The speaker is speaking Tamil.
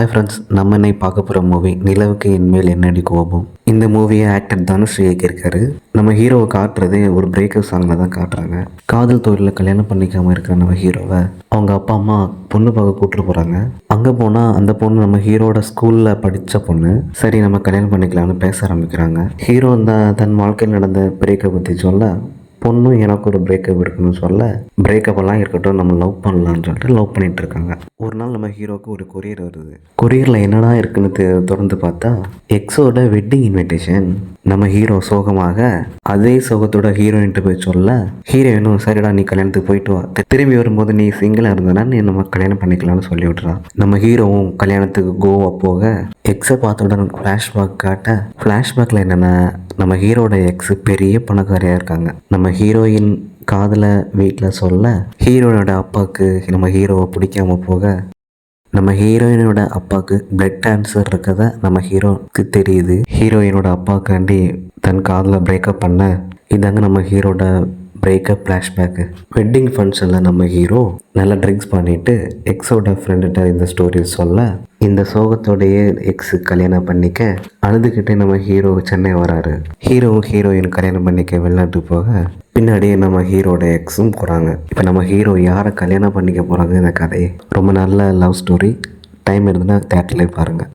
ஹாய் ஃப்ரெண்ட்ஸ் நம்ம இன்னைக்கு பார்க்க போகிற மூவி நிலவுக்கு என்மேல் என்னடி கோபம்? இந்த மூவியை ஆக்டர் தனுஷ் இயக்கியிருக்காரு. நம்ம ஹீரோவை காட்டுறதே ஒரு பிரேக்கப் சாங்கில் தான் காட்டுறாங்க. காதல் தொழிலில் கல்யாணம் பண்ணிக்காமல் இருக்கிற நம்ம ஹீரோவை அவங்க அப்பா அம்மா பொண்ணு பார்க்க கூப்பிட்டு போகிறாங்க அங்கே போனால் அந்த பொண்ணு நம்ம ஹீரோட ஸ்கூலில் படித்த பொண்ணு. சரி நம்ம கல்யாணம் பண்ணிக்கலாம்னு பேச ஆரம்பிக்கிறாங்க. ஹீரோ அந்த தன் வாழ்க்கையில் நடந்த பிரேக்கப் பற்றி சொல்ல பொண்ணும் எனக்கு ஒரு பிரேக்கப் இருக்குன்னு சொல்ல பிரேக்கப்பெல்லாம் இருக்கட்டும் நம்ம லவ் பண்ணலான்னு சொல்லிட்டு லவ் பண்ணிகிட்டு இருக்காங்க. ஒரு நாள் நம்ம ஹீரோவுக்கு ஒரு கொரியர் வருது. கொரியரில் என்னடா இருக்குன்னு தெ- திறந்து பார்த்தா எக்ஸோட வெட்டிங் இன்விடேஷன் நம்ம ஹீரோ சோகமாக அதே சோகத்தோட ஹீரோயின்ட்டு போய் சொல்ல ஹீரோயினும் சரிடா நீ கல்யாணத்துக்கு போயிட்டு வா. திரும்பி வரும்போது நீ சிங்கிளாக இருந்தனா நீ நம்ம கல்யாணம் பண்ணிக்கலாம்னு சொல்லி விட்றான் நம்ம ஹீரோவும் கல்யாணத்துக்கு கோவா போக எக்ஸை பார்த்த உடனே ஃப்ளாஷ்பேக் காட்ட ஃப்ளாஷ்பேக்கில் என்னென்னா நம்ம ஹீரோட எக்ஸ் பெரிய பணக்காரியாக இருக்காங்க. நம்ம ஹீரோயின் காதில் வீட்டில் சொல்ல ஹீரோனோட அப்பாவுக்கு நம்ம ஹீரோவை பிடிக்காம போக நம்ம ஹீரோயினோட அப்பாவுக்கு பிளட் கேன்சர் இருக்கத நம்ம ஹீரோக்கு தெரியுது. ஹீரோயினோட அப்பாவுக்காண்டி தன் காதில் பிரேக்கப் பண்ண இதாங்க நம்ம ஹீரோட பிரேக்கப் ஃப்ளாஷ்பேக்கு வெட்டிங் ஃபங்க்ஷனில் நம்ம ஹீரோ நல்லா ட்ரிங்க்ஸ் பண்ணிவிட்டு எக்ஸோட ஃப்ரெண்டுகிட்ட இந்த ஸ்டோரி சொல்ல இந்த சோகத்தோடையே எக்ஸு கல்யாணம் பண்ணிக்க அழுதுகிட்டே நம்ம ஹீரோ சென்னை வராரு. ஹீரோவும் ஹீரோயின் கல்யாணம் பண்ணிக்க வெளிநாட்டுக்கு போக பின்னாடியே நம்ம ஹீரோட எக்ஸும் போகிறாங்க இப்போ நம்ம ஹீரோ யாரை கல்யாணம் பண்ணிக்க போகிறாங்க இந்த கதையை. ரொம்ப நல்ல லவ் ஸ்டோரி டைம் இருந்ததுன்னா தேட்டர்லேயே பாருங்கள்